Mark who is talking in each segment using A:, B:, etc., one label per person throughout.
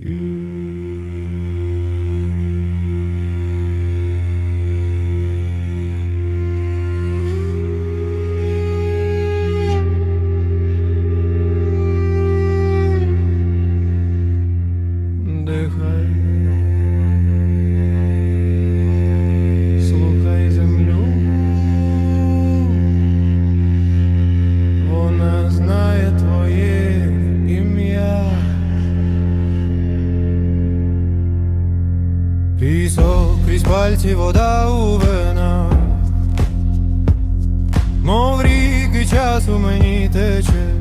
A: Дихай, пальці вода у венах, мов ріки часу мені тече.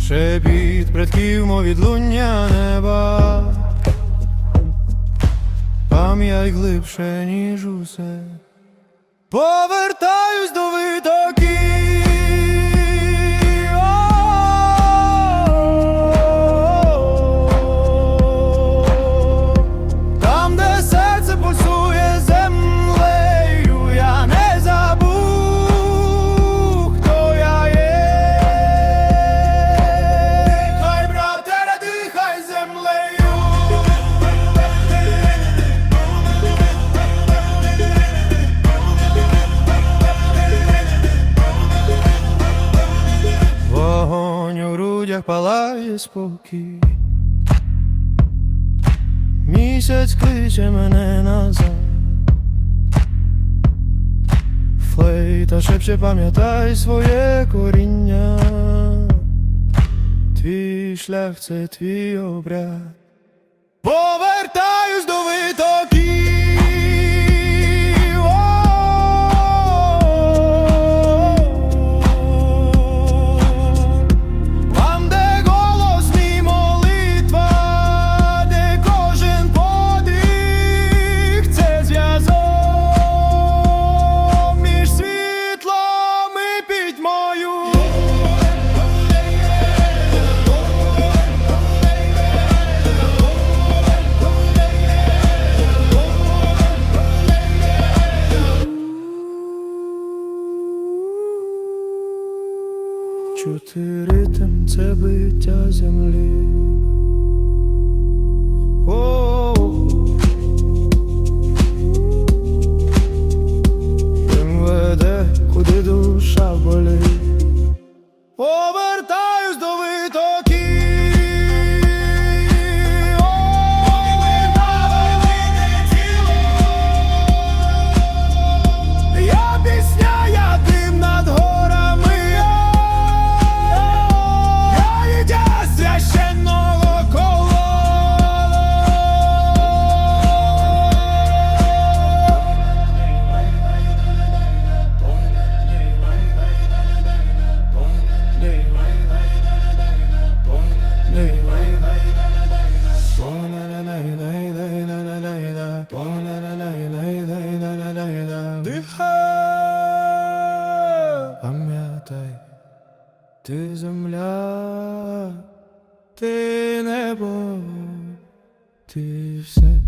A: Шепіт предків, мов відлуння неба, пам'ять глибше, ніж усе. Повертаюсь до витоків. Палає спокій. Місяць кличе мене назад. Флейта шепче, пам'ятай своє коріння. Твій шлях це твій обряд. Повертаюсь до витоків. Чути ритм це биття землі. Дихай, пам'ятай, ти земля, ти небо, ти все.